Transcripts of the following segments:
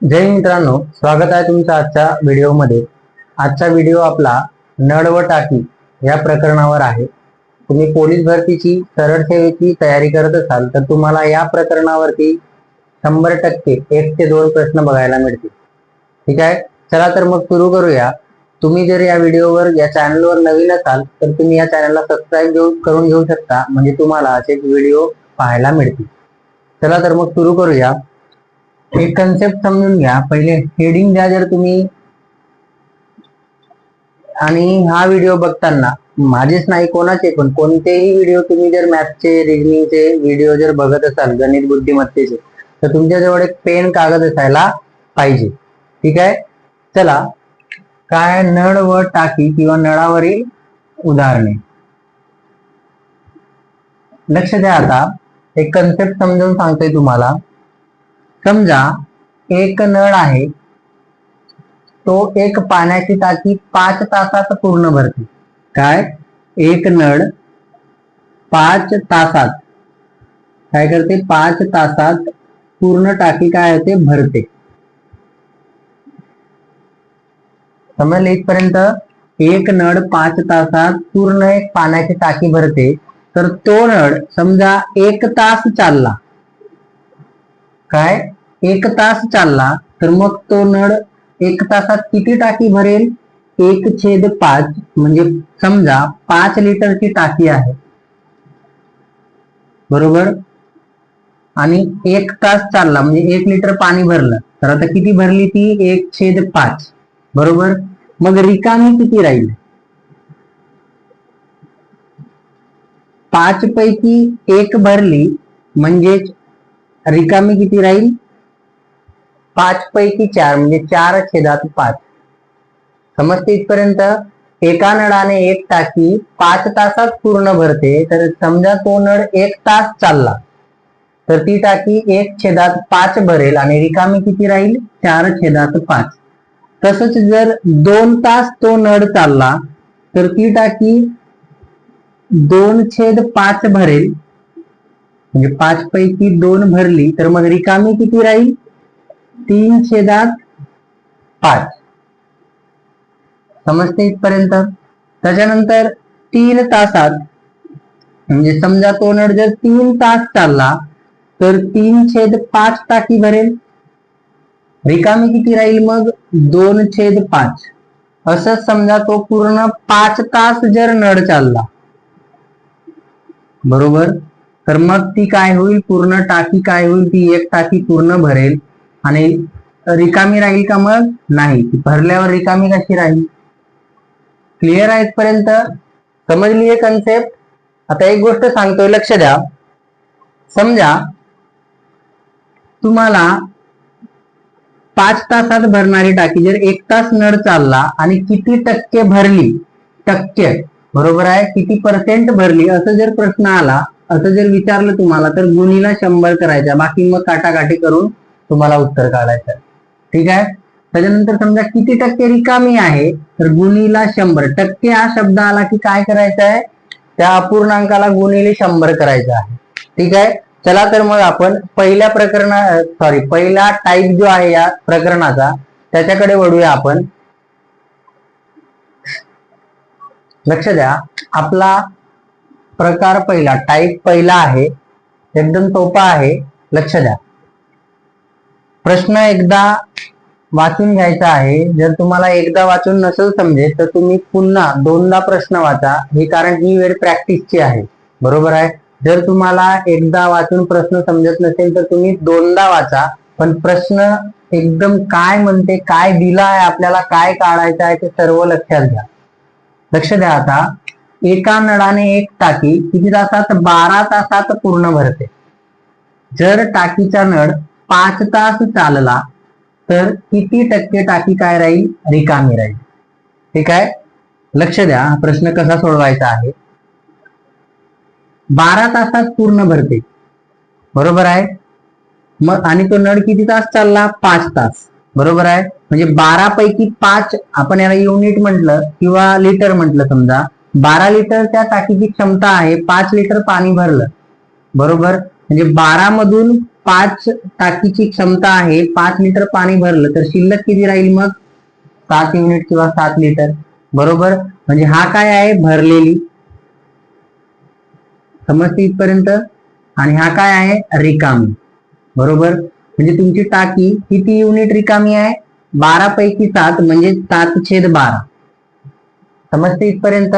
जय मित्रांनो स्वागत आहे तुमचं आजच्या व्हिडिओमध्ये. आजचा व्हिडिओ आपला नळ व टाकी या प्रकरणावर आहे. तुम्ही पोलीस भरतीची सरळ सेवेची तयारी करत असाल तर तुम्हाला या प्रकरणावरती शंभर टक्के एक ते दोन प्रश्न बघायला मिळतील. ठीक आहे? चला तर मग सुरू करूया. तुम्ही जर या व्हिडिओवर या चॅनलवर नवीन असाल तर तुम्ही या चॅनलला सबस्क्राईब घेऊ करून घेऊ शकता. म्हणजे तुम्हाला असेच व्हिडिओ पाहायला मिळतील. चला तर मग सुरू करूया. एक कन्सेप्ट समजून घ्या. पहिले हेडिंग द्या जर तुम्ही. आणि हा व्हिडिओ बघताना माझेच नाही कोणाचे पण कोणतेही व्हिडिओ तुम्ही जर मॅथचे रिजनिंगचे व्हिडिओ जर बघत असाल गणित बुद्धिमत्तेचे तर तुमच्याजवळ एक पेन कागद असायला पाहिजे. ठीक आहे? चला. काय नळ व टाकी किंवा नळावरील उदाहरणे. लक्ष द्या आता. एक कन्सेप्ट समजून सांगतोय तुम्हाला. समजा एक नळ आहे तो एक पाण्याची टाकी पाच तासात पूर्ण भरते. काय? एक नळ पाच तासात. काय करते? पाच तासात पूर्ण टाकी काय होते? भरते. समजले इथपर्यंत? एक नळ पाच तासात पूर्ण एक पाण्याची टाकी भरते. तर तो नळ समजा एक तास चालला. काय? एक तास चालला तर मग तो नळ एक तासात किती टाकी भरेल? एक छेद पाच म्हणजे समजा पाच लिटरची टाकी आहे. बरोबर? आणि एक तास चालला म्हणजे एक लिटर पाणी भरलं. तर आता किती भरली ती? एक छेद पाच. बरोबर? मग रिकामी किती राहील? पाच पैकी एक भरली म्हणजेच रिकामी किती राहील? पाच पैकी चार म्हणजे चार छेदात पाच. समजते इथपर्यंत? एका नळाने एक टाकी पाच तासात पूर्ण भरते. तर समजा तो नळ एक तास चालला तर ती टाकी एक छेदात पाच भरेल आणि रिकामी किती राहील? चार छेदात पाच. तसंच जर दोन तास तो नळ चालला तर ती टाकी दोन छेद पाच भरेल. म्हणजे पाच पैकी दोन भरली तर मग रिकामी किती राहील? तीन छेदात पाच. समजते इथपर्यंत? त्याच्यानंतर तीन तासात म्हणजे समजा तो नळ जर तीन तास चालला तर तीन छेद पाच टाकी भरेल. रिकामी किती राहील मग? दोन छेद पाच. असं समजा तो पूर्ण पाच तास जर नळ चालला. बरोबर? तर मग ती काय होईल? पूर्ण टाकी काय होईल? ती एक टाकी पूर्ण भरेल. आणि रिकामी राहील का मग? नाही. भरल्यावर रिकामी कशी राहील? क्लिअर आहे पर्यंत समजली आहे कन्सेप्ट आता एक गोष्ट सांगतोय लक्ष द्या. समजा तुम्हाला पाच तासात भरणारी टाकी जर एक तास नळ चालला आणि किती टक्के भरली? टक्के. बरोबर आहे? किती पर्सेंट भरली? असं जर प्रश्न आला असं जर विचारलं तुम्हाला तर गुणीला शंभर करायचा. बाकी मग काटाकाटी करून तुम्हाला उत्तर काढायचं. ठीक आहे? त्याच्यानंतर समजा किती टक्के रिकामी आहे तर गुणीला शंभर. टक्के हा शब्द आला की काय करायचं आहे? त्या अपूर्णांकाला गुणीले शंभर करायचं आहे. ठीक आहे? चला तर मग आपण पहिल्या प्रकरणा सॉरी पहिला टाईप जो आहे या प्रकरणाचा त्याच्याकडे वळूया आपण. लक्ष द्या. आपला प्रकार पहिला टाईप पहिला आहे एकदम सोपा आहे लक्ष द्या. प्रश्न एकदा वाचून घ्यायचा आहे जर तुम्हाला एकदा वाचून नसेल समजेल तर तुम्ही पुन्हा दोनदा प्रश्न वाचा हे कारण ही वेळ प्रॅक्टिसची आहे बरोबर आहे? जर तुम्हाला एकदा वाचून प्रश्न समजत नसेल तर तुम्ही दोनदा वाचा पण प्रश्न एकदम काय म्हणते काय दिला आहे आपल्याला काय काढायचं आहे ते सर्व लक्षात घ्या. लक्ष द्या आता. एका नळाने एक टाकी किती तासात? बारा तासात पूर्ण भरते. जर टाकीचा नळ पाच तास चालला तर किती टक्के टाकी काय राहील? रिकामी राहील. ठीक आहे लक्ष द्या. प्रश्न कसा सोडवायचा आहे? बारा तासात पूर्ण भरते. बरोबर आहे? मग आणि तो नळ किती तास चालला? पाच तास. बरोबर आहे? म्हणजे बारा पैकी पाच आपण याला युनिट म्हटलं किंवा लिटर म्हटलं समजा. बारा लिटर त्या टाकीची क्षमता आहे पाच लिटर पाणी भरलं. बरोबर? म्हणजे बारा मधून पाच टाकीची क्षमता आहे पाच लिटर पाणी भरलं तर शिल्लक किती राहील मग? सात युनिट किंवा सात लिटर. बरोबर? म्हणजे हा काय आहे? भरलेली. समजते इथपर्यंत? आणि हा काय आहे? रिकामी. बरोबर? म्हणजे तुमची टाकी किती युनिट रिकामी आहे? बारा पैकी सात म्हणजे सात छेद बारा. समजते इथपर्यंत?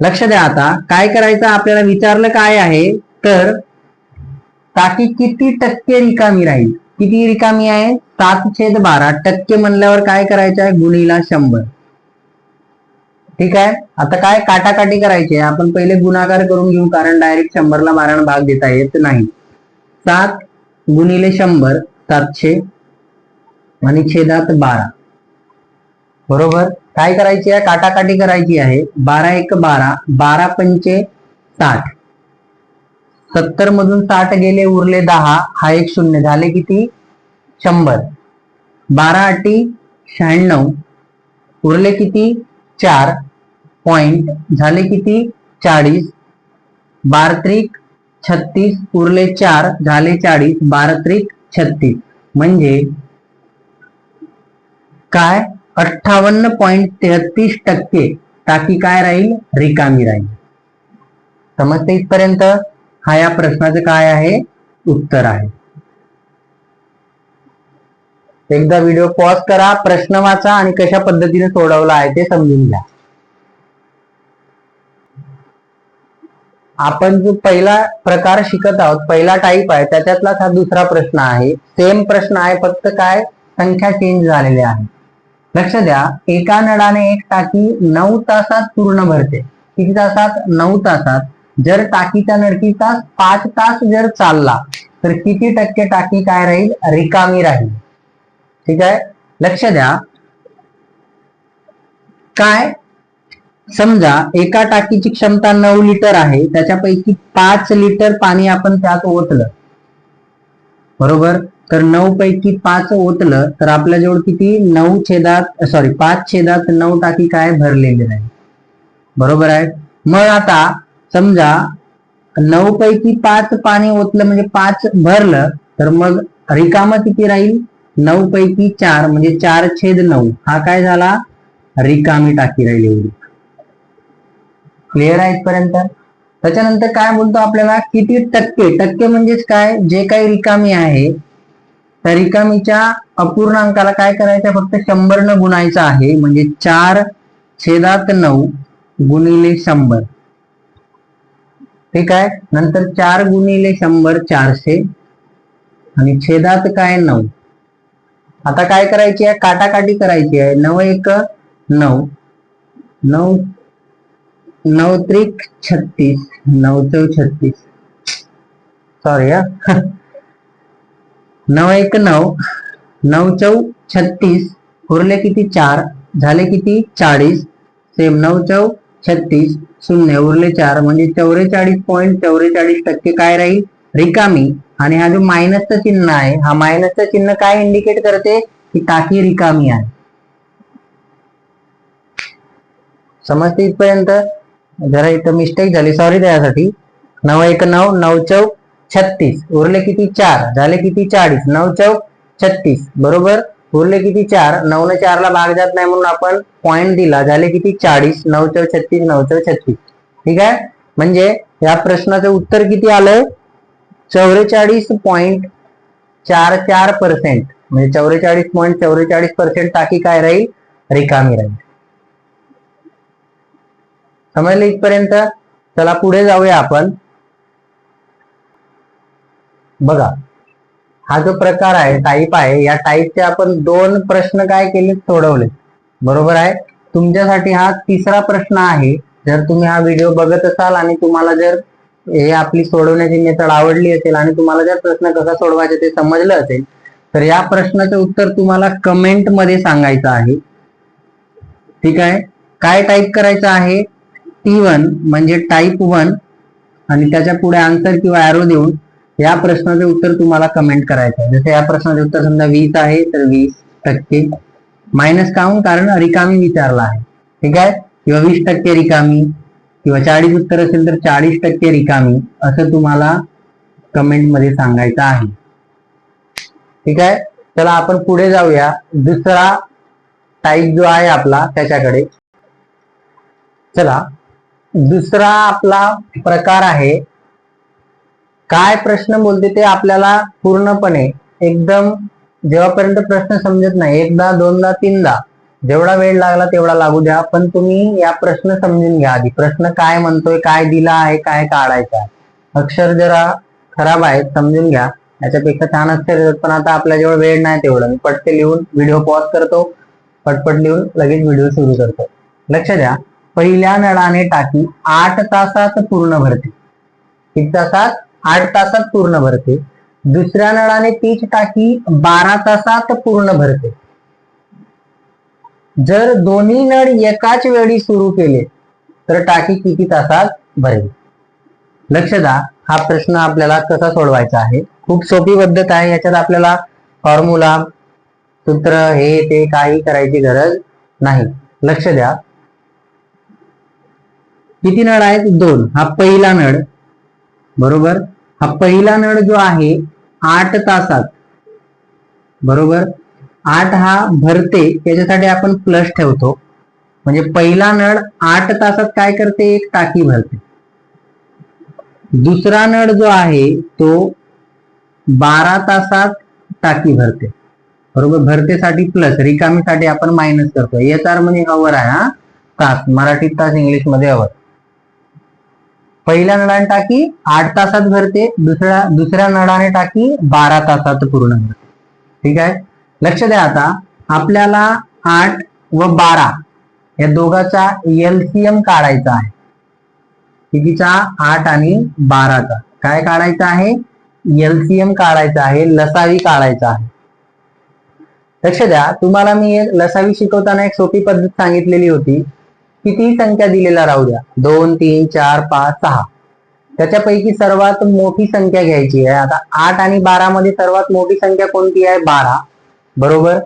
लक्ष द्या आता काय करायचं आपल्याला विचारलं काय आहे? तर टाकी किती टक्के रिकामी राहील? किती रिकामी आहे? सात छेद बारा. टक्के म्हणल्यावर काय करायचं आहे? गुणीला शंभर. ठीक आहे? आता काय काटाकाटी करायची आहे? आपण पहिले गुणाकार करून घेऊ कारण डायरेक्ट शंभरला बारानं भाग देता येत नाही. सात गुणिले शंभर सातशे आणि छेदात बारा. बरोबर? काय करायची आहे? काटाकाटी करायची आहे. बारा एक बारा. बारा पंचे साठ. सत्तर मधून साठ गेले उरले दहा. हा एक शून्य. झाले किती? शंभर. बारा अटी शहाण्णव. उरले किती? चार. पॉइंट. झाले किती? चाळीस. बारत्रिक छत्तीस. उरले चार. झाले चाळीस. बारत्रिक छत्तीस. म्हणजे काय? अठ्ठावन्न पॉइंट तेहतीस टक्के. टाकी काय राहील? रिकामी राहील. समजते इथपर्यंत हा या प्रश्नाचं काय आहे? उत्तर आहे. एकदा व्हिडिओ पॉज करा प्रश्न वाचा आणि कशा पद्धतीने सोडवला आहे ते समजून घ्या. आपण जो पहिला प्रकार शिकत आहोत पहिला टाईप आहे त्याच्यातलाच हा दुसरा प्रश्न आहे. सेम प्रश्न आहे फक्त काय? संख्या चेंज झालेल्या आहे. लक्ष द्या. एका नळाने एक टाकी नऊ तासात पूर्ण भरते. किती तासात? नऊ तासात. जर टाकीचा नळकी तास पाच तास जर चालला तर किती टक्के टाकी काय राहील? रिकामी राहील. ठीक आहे? लक्ष द्या. काय? समजा एका टाकीची क्षमता नऊ लिटर आहे त्याच्यापैकी पाच लिटर पाणी आपण त्यात ओतलं. बरोबर? तर नऊ पैकी पाच ओतलं तर आपल्याजवळ किती? नऊ छेदात सॉरी पाच छेदात नऊ टाकी काय भरलेले नाही. बरोबर आहे? मग आता समजा नऊ पैकी पाच पाणी ओतलं म्हणजे पाच भरलं तर मग रिकामा किती राहील? नऊ पैकी चार म्हणजे चार छेद नऊ. हा काय झाला? रिकामी टाकी राहील एवढी. क्लिअर आहे इथपर्यंत? त्याच्यानंतर काय बोलतो आपल्याला? किती टक्के? टक्के म्हणजेच काय? जे काही रिकामी आहे त्या रिकामीच्या अपूर्णांकाला काय करायचं? फक्त शंभर न गुणायचं आहे म्हणजे चार छेदात नऊ गुणिले शंभर. ठीक आहे? नंतर चार गुणिले शंभर चारशे आणि छेदात काय? नऊ. आता काय करायची आहे? काटाकाटी करायची आहे. नऊ एक नऊ. नऊ नऊ त्रिक छत्तीस. नऊ चौ छत्तीस. सॉरी हा. नऊ एक नऊ नऊ चौ छत्तीस उरले किती चार झाले किती चाळीस सेम नऊ चौ छत्तीस शून्य उरले चार म्हणजे चौवेचाळीस पॉईंट चौवेचाळीस टक्के काय राहील? रिकामी. आणि हा जो मायनसचं चिन्ह आहे हा मायनसचं चिन्ह काय इंडिकेट करते? की टाकी रिकामी आहे. समजते इथपर्यंत? जरा इथं मिस्टेक झाली. सॉरी त्यासाठी. नऊ एक नऊ नऊ चौक छत्तीस. उरले किती? चार. झाले किती? चाळीस. नऊ चौक छत्तीस. बरोबर? उरले किती? चार. नऊ न चारला भाग जात नाही म्हणून आपण पॉईंट दिला. झाले किती? चाळीस. नऊ चौ छत्तीस नऊ चौ छत्तीस. ठीक आहे? म्हणजे या प्रश्नाचं उत्तर किती आलंय? चौवेचाळीस पॉईंट चार चार पर्सेंट म्हणजे चौवेचाळीस पॉईंट चौवेचाळीस पर्सेंट टाकी काय राहील? रिकामी राहील. समजलं इथपर्यंत? चला पुढे जाऊया आपण. बघा हा जो प्रकार आहे टाईप आहे या टाईपचे आपण दोन प्रश्न काय केले सोडवले बरोबर आहे? तुमच्यासाठी हा तिसरा प्रश्न आहे. जर तुम्ही हा व्हिडिओ बघत असाल आणि तुम्हाला जर हे आपली सोडवण्याची मेथड आवडली असेल आणि तुम्हाला जर प्रश्न कसा सोडवायचा ते समजलं असेल तर या प्रश्नाचं उत्तर तुम्हाला कमेंटमध्ये सांगायचं आहे. ठीक आहे? काय टाईप करायचं आहे? टी वन म्हणजे टाईप वन आणि त्याच्या पुढे आन्सर किंवा ॲरो देऊन या प्रश्नाचे उत्तर तुम्हाला कमेंट करायचं आहे. जसं या प्रश्नाचे उत्तर समजा वीस आहे तर वीस टक्के मायनस काहून कारण रिकामी विचारला आहे. ठीक आहे? किंवा वीस टक्के रिकामी किंवा चाळीस उत्तर असेल तर चाळीस टक्के रिकामी असं तुम्हाला कमेंटमध्ये सांगायचं आहे. ठीक आहे? चला आपण पुढे जाऊया. दुसरा टाईप जो आहे आपला त्याच्याकडे. चला. दुसरा आपला प्रकार आहे काय प्रश्न बोलते ते आपल्याला पूर्णपणे एकदम जेव्हापर्यंत प्रश्न समजत नाही एकदा दोनदा तीनदा जेवढा वेळ लागला तेवढा लागू द्या. पण तुम्ही या प्रश्न समजून घ्या आधी. प्रश्न काय म्हणतोय काय दिला आहे काय काढायचं आहे. अक्षर जरा खराब आहे समजून घ्या. याच्यापेक्षा छान अक्षर येतात पण आता आपल्याजवळ वेळ नाही तेवढं. मी पटके लिहून व्हिडिओ पॉज करतो. पटपट लिहून लगेच व्हिडिओ सुरू करतो. लक्ष द्या. पहिल्या नळाने टाकी आठ तासात पूर्ण भरते. किती तासात आठ तासात पूर्ण भरते. दुसऱ्या नळाने तीच टाकी बारा तासात पूर्ण भरते. जर दोन्ही नळ एकाच वेळी सुरू केले तर टाकी किती तासात भरेल? लक्ष द्या हा प्रश्न आपल्याला कसा सोडवायचा आहे? खूप सोपी पद्धत आहे. याच्यात आपल्याला फॉर्म्युला सूत्र हे ते काही करायची गरज नाही. लक्ष द्या. किती नळ आहेत? दोन. हा पहिला नळ बरोबर? हा पहिला नळ जो आहे आठ तासात. बरोबर? आठ हा भरते त्याच्यासाठी आपण प्लस ठेवतो. म्हणजे पहिला नळ आठ तासात काय करते? एक टाकी भरते. दुसरा नळ जो आहे तो बारा तासात टाकी भरते. बरोबर? भरतेसाठी प्लस रिकामीसाठी आपण मायनस करतो. एच आर म्हणजे हवर आहे हा. तास मराठीत तास इंग्लिशमध्ये अवर पहिल्या नळाने टाकी आठ तासात भरते. दुसऱ्या दुसऱ्या नळाने टाकी बारा तासात पूर्ण भरते. ठीक आहे? लक्ष द्या आता. आपल्याला आठ व बारा या दोघाचा एलसीएम काढायचा आहे. कितीचा? आठ आणि बाराचा. काय काढायचा आहे? एलसीएम काढायचा आहे. लसावी काढायचा आहे. लक्ष द्या. तुम्हाला मी एक लसावी शिकवताना एक सोपी पद्धत सांगितलेली होती. किती संख्या दिलेला राहू द्या. दोन तीन चार पाच सहा. त्याच्यापैकी सर्वात मोठी संख्या घ्यायची आहे. आता आठ आणि बारा मध्ये सर्वात मोठी संख्या कोणती आहे? बारा. बरोबर?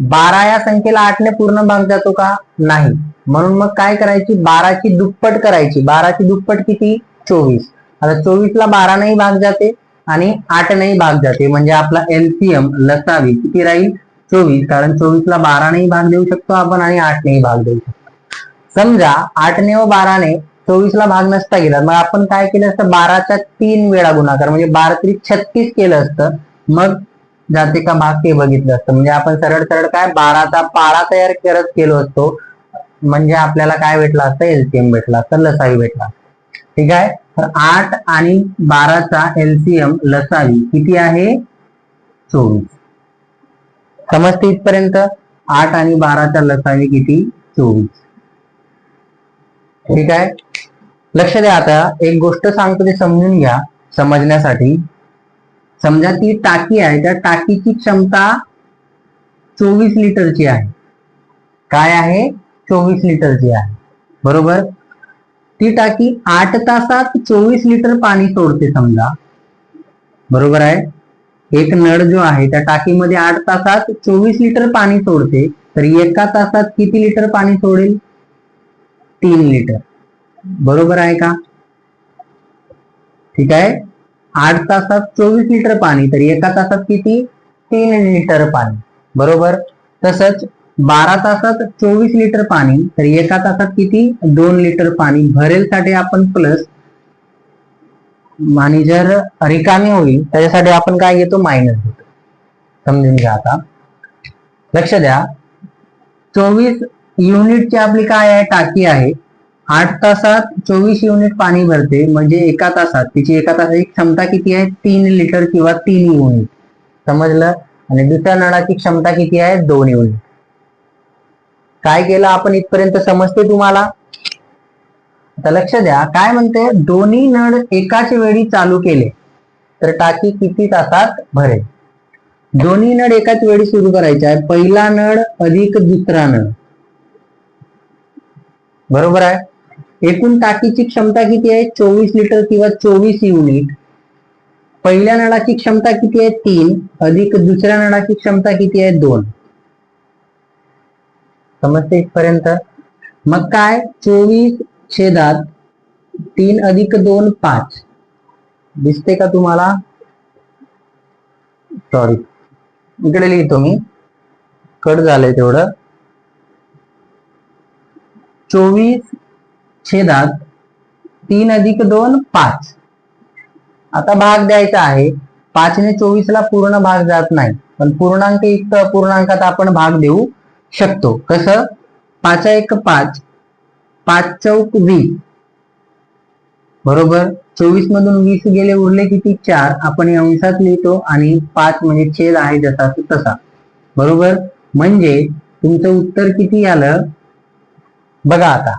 बारा या संख्येला आठने पूर्ण भाग जातो का? नाही. म्हणून मग काय करायची? बाराची दुप्पट करायची. बाराची दुप्पट किती? चोवीस. आता चोवीसला बारानेही भाग जाते आणि आठनेही भाग जाते. म्हणजे आपला एलसीएम लसावी किती राहील? चोवीस. कारण चोवीसला बारानेही भाग देऊ शकतो आपण आणि आठनेही भाग देऊ शकतो. समजा आठने व बाराने चोवीस ला भाग नसता गेला मग आपण काय केलं असतं? बाराच्या तीन वेळा गुणाकार म्हणजे बारा तरी छत्तीस केलं असतं मग जाते का भाग ते बघितलं असतं. म्हणजे आपण सरळ सरळ काय बाराचा पाळा तयार करत केलो असतो म्हणजे आपल्याला काय भेटला असतं? एलसीएम भेटला असतं लसावी भेटला ठीक आहे? तर आठ आणि बाराचा एलसीएम लसावी किती आहे? चोवीस. समजते इथपर्यंत? आठ आणि बाराचा लसावी किती? चोवीस. ठीक आहे? लक्ष द्या आता. एक गोष्ट सांगतो ते समजून घ्या समजण्यासाठी. समजा ती टाकी आहे त्या टाकीची क्षमता चोवीस लिटरची आहे. काय आहे? चोवीस लिटरची आहे. बरोबर? ती टाकी आठ तासात चोवीस लिटर पाणी सोडते समजा. बरोबर आहे? एक नळ जो आहे त्या टाकीमध्ये आठ तासात चोवीस लिटर पाणी सोडते. तर एका तासात किती लिटर पाणी सोडेल? तीन लिटर. बरोबर आहे का? ठीक आहे? आठ तासात चोवीस लिटर पाणी तर एका तासात किती? तीन लिटर पाणी. बरोबर? तसंच बारा तासात चोवीस लिटर पाणी तर एका तासात किती? दोन लिटर पाणी. भरेलसाठी आपण प्लस आणि जर रिकामी होईल त्याच्यासाठी आपण काय घेतो? मायनस घेतो. समजून घ्या आता. लक्ष द्या. चोवीस युनिटची आपली काय आहे? टाकी आहे. आठ तासात चोवीस युनिट पाणी भरते. म्हणजे एका तासात. तिची एका तासाची क्षमता किती आहे? तीन लिटर किंवा तीन युनिट. समजलं? आणि दुसऱ्या नळाची क्षमता किती आहे? दोन युनिट. काय केलं आपण इथपर्यंत समजते तुम्हाला? आता लक्ष द्या. काय म्हणते? दोन्ही नळ एकाच वेळी चालू केले तर टाकी किती तासात भरेल? दोन्ही नळ एकाच वेळी सुरू करायचे आहे पहिला नळ अधिक दुसरा नळ. बरोबर आहे? एकूण टाकीची क्षमता किती आहे? चोवीस लिटर किंवा चोवीस युनिट. पहिल्या नळाची क्षमता किती आहे? तीन. अधिक दुसऱ्या नळाची क्षमता किती आहे? दोन. समजते इथपर्यंत? मग काय? चोवीस छेदात तीन अधिक दोन पाच. दिसते का तुम्हाला? सॉरी इकडे लिहितो मी. कट झालंय तेवढं. चोवीस छेदात तीन अधिक दोन पाच. आता भाग द्यायचा आहे. पाचने चोवीसला पूर्ण भाग जात नाही. पण पूर्णांक युक्त पूर्णांकात आपण भाग देऊ शकतो. कसं? पाच एक पाच पाच चौक वीस. बरोबर? चोवीस मधून वीस गेले उरले किती? चार. आपण या अंशात लिहितो आणि पाच म्हणजे छेद आहे जसा तसा. बरोबर? म्हणजे तुमचं उत्तर किती आलं? बघा आता.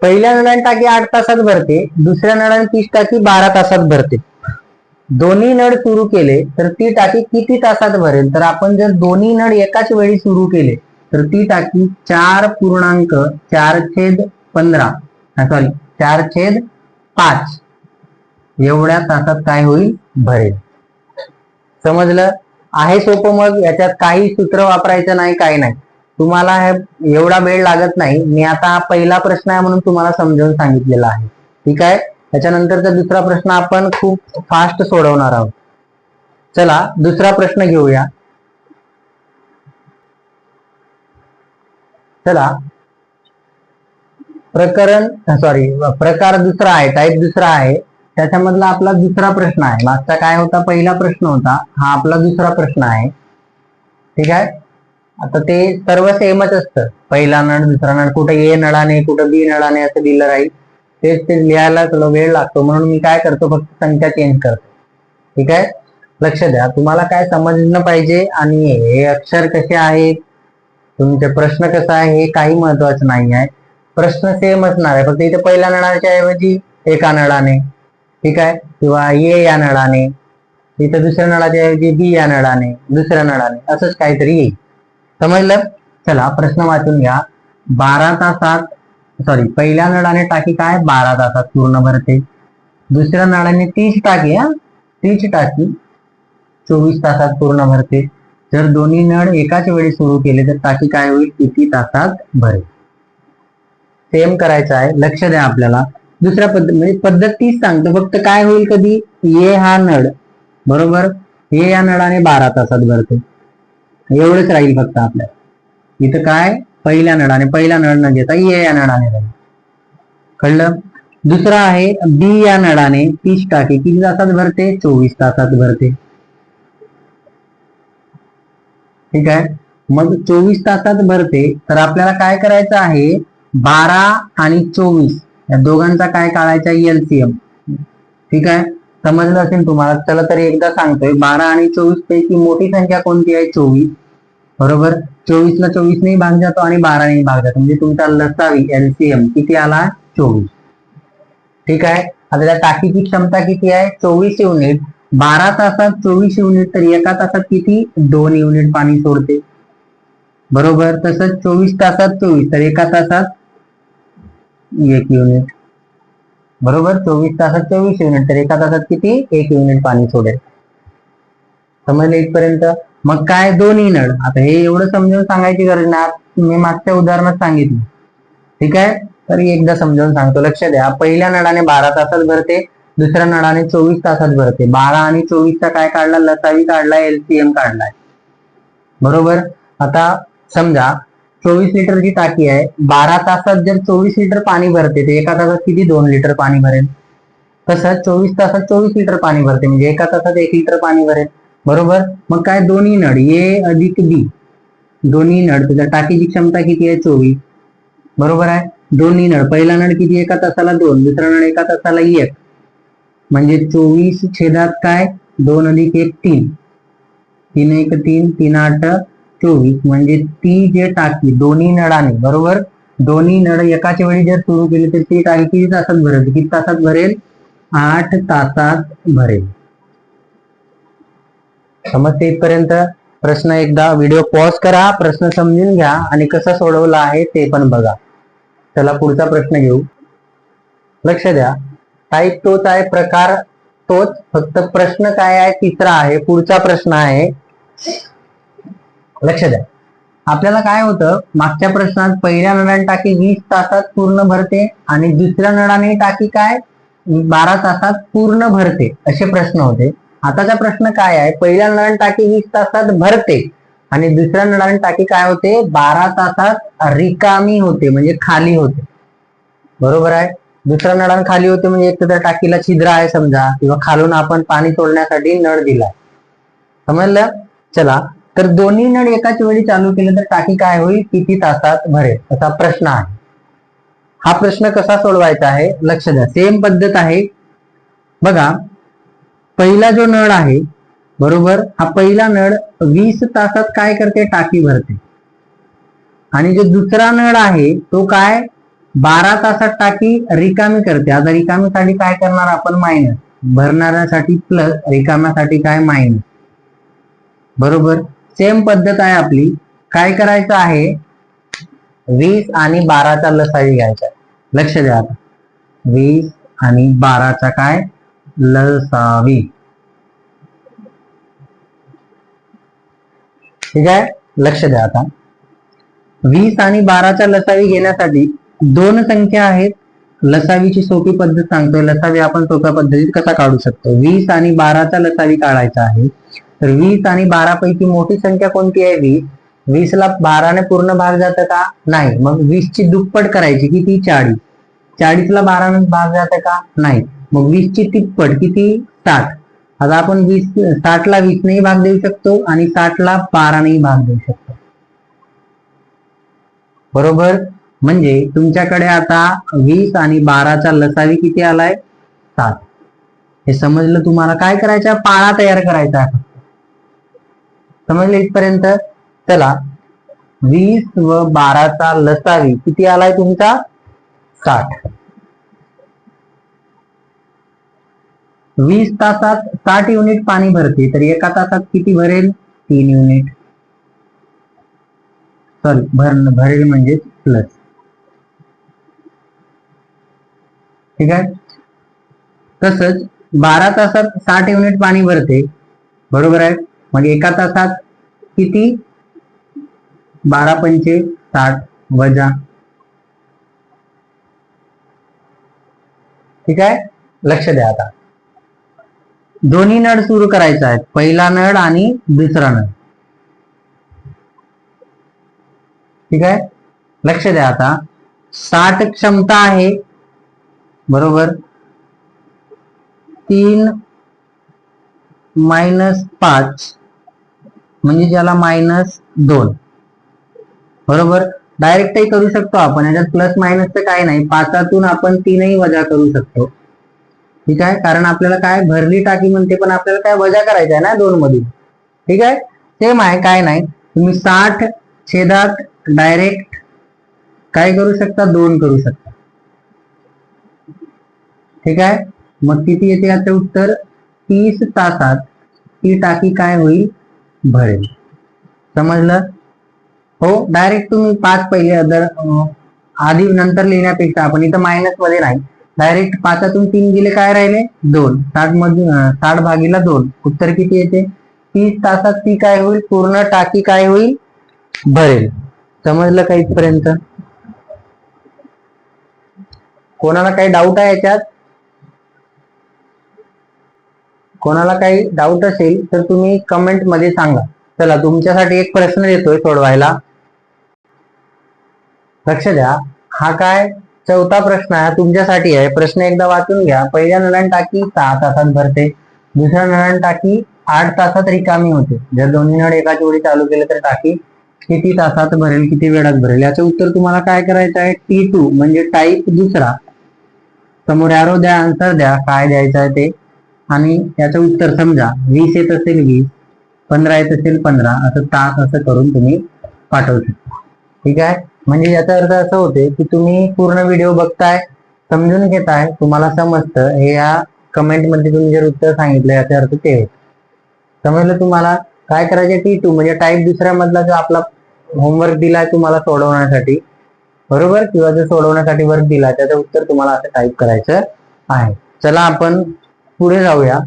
पहिल्या नळाने टाकी आठ तासात भरते दुसऱ्या नळाने तीस टाकी बारा तासात भरते. दोन्ही नळ सुरू केले तर ती टाकी किती तासात भरेल? तर आपण जर दोन्ही नळ एकाच वेळी सुरू केले तर ती टाकी चार पूर्णांक चार छेद पंधरा. सॉरी चार छेद पाच. एवढ्या तासात काय होईल? भरेल. समजलं? आहे सोपं मग? याच्यात काही सूत्र वापरायचं नाही काही नाही. तुम्हाला हे एवढा वेळ लागत नाही. मी आता हा पहिला प्रश्न आहे म्हणून तुम्हाला समजावून सांगितलेला आहे. ठीक आहे? त्याच्यानंतरचा दुसरा प्रश्न आपण खूप फास्ट सोडवणार आहोत. चला दुसरा प्रश्न घेऊया. चला. प्रकरण सॉरी प्रकार दुसरा आहे टाईप दुसरा आहे. त्याच्यामधला आपला दुसरा प्रश्न आहे. मागचा काय होता? पहिला प्रश्न होता. हा आपला दुसरा प्रश्न आहे. ठीक आहे? आता ते सर्व सेमच असतं. पहिला नळ दुसरा नळ कुठं ए नळाने कुठं बी नळाने असं दिलं राहील. तेच ते लिहायला थोडा वेळ लागतो. म्हणून मी काय करतो फक्त संख्या चेंज करतो. ठीक आहे? लक्ष द्या. तुम्हाला काय समजलं पाहिजे आणि हे अक्षर कसे आहेत? तुमचे प्रश्न कसा आहे? हे काही महत्वाचं नाही आहे. प्रश्न सेम असणार आहे फक्त इथे पहिल्या नळाच्या ऐवजी एका नळाने. ठीक आहे? किंवा ये या नळाने. इथं दुसऱ्या नळाच्या ऐवजी बी या नळाने. दुसऱ्या नळाने. असंच काहीतरी येईल. समजलं? चला प्रश्न वाचून घ्या. बारा तासात सॉरी पहिल्या नळाने टाकी काय? बारा तासात पूर्ण भरते. दुसऱ्या नळाने तीच टाकी हा? तीच टाकी चोवीस तासात पूर्ण भरते. जर दोन्ही नळ एकाच वेळी सुरू केले तर टाकी काय होईल? किती तासात भरेल? सेम करायचं आहे. लक्ष द्या आपल्याला. दुसऱ्या पद्धत म्हणजे पद्धत तीच सांगतो. फक्त काय होईल कधी? ये हा नळ. बरोबर? ये या नळाने बारा तासात भरते. एवढंच राहील फक्त आपल्याला. इथं काय? पहिल्या नळाने पहिला नळ न घेता म्हणजे ए या नळाने राहील कळलं? दुसरा आहे बी या नळाने तीस टाकी किती तासात भरते? चोवीस तासात भरते. ठीक आहे? मग चोवीस तासात भरते तर आपल्याला काय करायचं आहे? बारा आणि चोवीस या दोघांचा काय काढायचा? एलसीएम. ठीक आहे? समजलं असेल तुम्हाला चला तरी एकदा सांगतोय बारा आणि चोवीस पैकी मोठी संख्या कोणती आहे? चोवीस. बरोबर? चोवीस ला चोवीस नाही भाग जातो आणि बाराने भाग जातो. म्हणजे तुमचा लसावी एलसीएम किती आला? चोवीस. ठीक आहे? आता त्या टाकीची क्षमता किती आहे? चोवीस युनिट. बारा तासात चोवीस युनिट तर एका तासात किती? दोन युनिट पाणी सोडते. बरोबर? तसंच चोवीस तासात चोवीस तर एका तासात एक युनिट. बरोबर? चोवीस तासात चोवीस युनिट तर एका तासात किती? एक युनिट पाणी सोडेल. समजलं इथपर्यंत? मग काय दोन्ही नळ आता हे एवढं समजावून सांगायची गरज नाही. मी मागच्या उदाहरणात सांगितलं. ठीक आहे? तरी एकदा समजावून सांगतो. लक्ष द्या. पहिल्या नळाने बारा तासात भरते. दुसऱ्या नळाने चोवीस तासात भरते. बारा आणि चोवीसचा काय काढला? लसावी काढला एलसीएम काढलाय बरोबर? आता समजा चोवीस लिटरची टाकी आहे बारा तासात जर चोवीस लिटर पाणी भरते तर एका तासात किती दोन लिटर पाणी भरेल? तसंच चोवीस तासात चोवीस लिटर पाणी भरते म्हणजे एका तासात एक लिटर पाणी भरेल. बरोबर? मग काय? दोन्ही नळ ए अधिक बी. दोन्ही नळ तुझ्या टाकीची क्षमता किती आहे? चोवीस. बरोबर आहे? दोन्ही नळ पहिला नळ किती? एका तासाला दोन दुसरा नळ एका तासाला एक. म्हणजे चोवीस छेदात काय? दोन अधिक एक तीन. तीन एक तीन तीन आठ चोवीस म्हणजे ती जे टाकी दोन्ही नळाने बरोबर? दोन्ही नळ एकाच वेळी जर सुरू केली तर ती टाकी किती तासात भरेल? किती तासात भरेल? आठ तासात भरेल. समजते इथपर्यंत? प्रश्न एकदा व्हिडिओ पॉज करा प्रश्न समजून घ्या आणि कसा सोडवला आहे ते पण बघा. चला पुढचा प्रश्न घेऊ. लक्ष द्या. टाईप तोच आहे प्रकार तोच. फक्त प्रश्न काय आहे तिसरा आहे पुढचा प्रश्न आहे. लक्ष द्या. आपल्याला काय होतं मागच्या प्रश्नात पहिल्या नळाने टाकी वीस तासात पूर्ण भरते आणि दुसऱ्या नळाने टाकी काय? बारा तासात पूर्ण भरते असे प्रश्न होते. आताचा प्रश्न काय आहे? पहिल्या नळाने टाकी वीस तासात भरते आणि दुसऱ्या नळाने टाकी काय होते? बारा तासात रिकामी होते म्हणजे खाली होते. बरोबर आहे? दुसऱ्या नळाला खाली होते म्हणजे एक तर त्या टाकीला छिद्र आहे समजा किंवा खालून आपण पाणी सोडण्यासाठी नळ दिलाय. समजलं? चला. तर दोन्ही नळ एकाच वेळी चालू केले तर टाकी काय होईल? किती तासात भरेल? असा प्रश्न आहे. हा प्रश्न कसा सोडवायचा आहे? लक्ष द्या. सेम पद्धत आहे. बघा पहिला जो नळ आहे बरोबर? हा पहिला नळ वीस तासात काय करते? टाकी भरते. आणि जो दुसरा नळ आहे तो काय? बारा तासात टाकी रिकामी करते. आता रिकामीसाठी काय करणार आपण? मायनस भरणाऱ्यासाठी प्लस रिकाम्यासाठी काय? मायनस बरोबर? सेम पद्धत आहे आपली. काय करायचं आहे? वीस आणि बाराचा लसावी घ्यायचा लक्ष द्या आता. वीस आणि बाराचा काय? लसावी. ठीक आहे? लक्ष द्या आता. वीस आणि बाराचा लसावी घेण्यासाठी दोन संख्या आहेत. लसावीची सोपी पद्धत सांगतोय. लसावी आपण सोप्या पद्धतीत कसा काढू शकतो? वीस आणि बाराचा लसावी काढायचा आहे. तर वीस आणि बारा पैकी मोठी संख्या कोणती आहे वीस? वीसला बाराने पूर्ण भाग जातं का? नाही. मग वीस ची दुप्पट करायची किती? चाळीस. चाळीस ला बाराने भाग जातं का? नाही. मग वीस ची तिप्पट किती? साठ. आता आपण वीस साठ ला वीसनेही भाग देऊ शकतो आणि साठ ला बारानेही भाग देऊ शकतो. बरोबर? म्हणजे तुमच्याकडे आता वीस आणि बाराचा लसावी किती आलाय? सात हे समजलं तुम्हाला? काय करायचं? पाळा तयार करायचा. आहे फक्त समजले इथपर्यंत? चला. वीस व बाराचा लसावी किती आलाय तुमचा? साठ. वीस तासात साठ युनिट पाणी भरते तर एका तासात किती भरेल? तीन युनिट. सॉरी भर भरेल म्हणजे प्लस. ठीक आहे? तसंच बारा तासात साठ युनिट पाणी भरते. बरोबर आहे? मग एका तासात किती? बारा पंचे साठ वजा. ठीक आहे? लक्ष द्या आता. दोन्ही नळ सुरू करायचा आहे पहिला नळ आणि दुसरा नळ. ठीक आहे? लक्ष द्या आता. साठ क्षमता आहे. बरोबर? तीन मायनस पाच म्हणजे ज्याला मायनस दोन. बरोबर? डायरेक्टही करू शकतो आपण. याच्यात प्लस मायनसचं काय नाही. पाचातून आपण तीनही वजा करू शकतो. ठीक आहे? कारण आपल्याला काय? भरली टाकी म्हणते पण आपल्याला काय वजा करायचं आहे ना दोन मधून ठीक आहे? सेम आहे काय नाही. तुम्ही साठ छेदात डायरेक्ट काय करू शकता? दोन करू शकता. ठीक आहे? मग किती येते याचं उत्तर? तीस तासात ती टाकी काय होईल? भरेल. समजलं? हो डायरेक्ट तुम्ही पाच पहिले अदर आधी नंतर लिहिण्यापेक्षा आपण इथं मायनसमध्ये नाही. डायरेक्ट पाचातून तीन गेले काय राहिले? दोन. साठ मधून साठ भागीला दोन. उत्तर किती येते? तीस तासात ती काय होईल? पूर्ण टाकी काय होईल? भरेल. समजलं का इथपर्यंत? कोणाला काही डाऊट आहे याच्यात? कोणाला काही डाऊट असेल तर तुम्ही कमेंटमध्ये सांगा. चला तुमच्यासाठी एक प्रश्न देतोय सोडवायला. लक्ष द्या. हा काय चौथा प्रश्न आहे तुमच्यासाठी आहे. प्रश्न एकदा वाचून घ्या. पहिल्या नळान टाकी सहा तासात भरते. दुसऱ्या नळण टाकी आठ तासात रिकामी होते. जर दोन्ही नळ एकाच वेळी चालू केले तर टाकी किती तासात भरेल किती वेळात भरेल? याचं उत्तर तुम्हाला काय करायचं आहे? टी टू म्हणजे टाईप दुसरा. समोर ॲरो द्या आन्सर द्या. काय द्यायचं आहे ते? आणि त्याचं उत्तर समजा वीस येत असेल वीस पंधरा येत असेल पंधरा असं तास असं करून तुम्ही पाठवू शकता. ठीक आहे? म्हणजे याचा अर्थ असं होते की तुम्ही पूर्ण व्हिडिओ बघताय समजून घेताय तुम्हाला समजतं हे या कमेंटमध्ये तुम्ही जर उत्तर सांगितलं याचा अर्थ ते होत. समजलं तुम्हाला? काय करायचे टी टू? म्हणजे टाईप दुसऱ्या मधला जो आपला होमवर्क दिलाय तुम्हाला सोडवण्यासाठी बरोबर? किंवा जो सोडवण्यासाठी वर्क दिला त्याचं उत्तर तुम्हाला असं टाईप करायचं आहे. चला आपण पुढे जाऊया.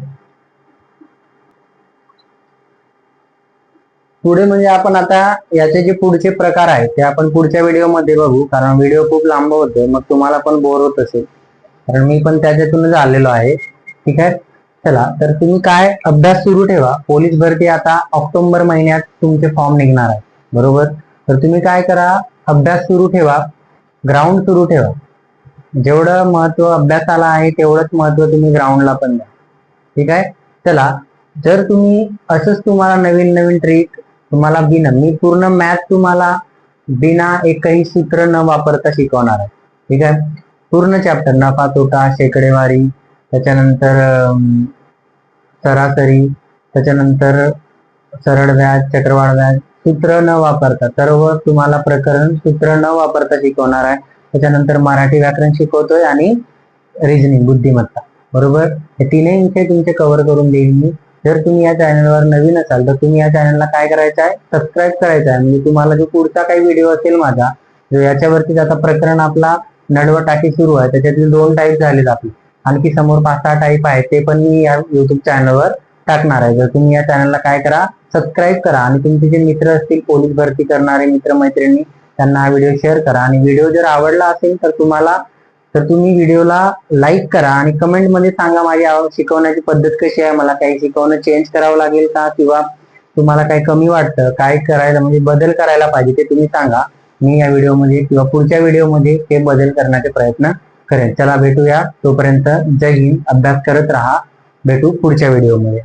पुढे म्हणजे आपण आता याचे जे पुढचे प्रकार आहेत ते आपण पुढच्या व्हिडिओमध्ये बघू. कारण व्हिडिओ खूप लांब होतो मग तुम्हाला पण बोर होत असेल. कारण मी पण त्याच्यातूनच आलेलो आहे. ठीक आहे? चला तर तुम्ही काय अभ्यास सुरू ठेवा. पोलीस भरती आता ऑक्टोबर महिन्यात तुमचे फॉर्म निघणार आहे बरोबर? तर तुम्ही काय करा? अभ्यास सुरू ठेवा. ग्राउंड सुरू ठेवा. जेवढं महत्त्व अभ्यासाला आहे तेवढंच महत्त्व तुम्ही ग्राउंडला पण द्या. ठीक आहे? चला जर तुम्ही असंच तुम्हाला नवीन नवीन ट्रिक तुम्हाला बिना मी पूर्ण मॅथ तुम्हाला बिना एकही सूत्र न वापरता शिकवणार आहे. ठीक आहे? पूर्ण चॅप्टर नफा तोटा शेकडेवारी त्याच्यानंतर सरासरी त्याच्यानंतर सरळ व्याज चक्रवाढ व्याज सूत्र न वापरता सर्व तुम्हाला प्रकरण सूत्र न वापरता शिकवणार आहे. त्याच्यानंतर मराठी व्याकरण शिकवतोय आणि रिजनिंग बुद्धिमत्ता. बरोबर? हे तीनही विषय तुमचे कव्हर करून देईल मी. जर तुम्ही या चॅनलवर नवीन असाल तर तुम्ही या चॅनलला काय करायचं आहे? सबस्क्राईब करायचं आहे. म्हणजे तुम्हाला जो पुढचा काही व्हिडिओ असेल माझा जो याच्यावरती आता प्रकरण आपला नडवं टाकी सुरू आहे त्याच्यातील दोन टाईप झालेत आपले. आणखी समोर पाच सहा टाईप आहेत ते पण मी या युट्यूब चॅनलवर टाकणार आहे. जर तुम्ही या चॅनलला काय करा सबस्क्राईब करा. आणि तुमचे जे मित्र असतील पोलीस भरती करणारे मित्र मैत्रिणी त्यांना हा व्हिडिओ शेअर करा. आणि व्हिडिओ जर आवडला असेल तर तुम्हाला तर तुम्ही व्हिडिओला लाईक करा आणि कमेंटमध्ये सांगा माझी शिकवण्याची पद्धत कशी आहे मला काही शिकवणं चेंज करावं लागेल का? किंवा तुम्हाला काही कमी वाटतं काय करायला म्हणजे बदल करायला पाहिजे ते तुम्ही सांगा. मी या व्हिडिओमध्ये किंवा पुढच्या व्हिडिओमध्ये ते बदल करण्याचे प्रयत्न करेन. चला भेटूया. तोपर्यंत जय हिंद. अभ्यास करत राहा. भेटू पुढच्या व्हिडिओमध्ये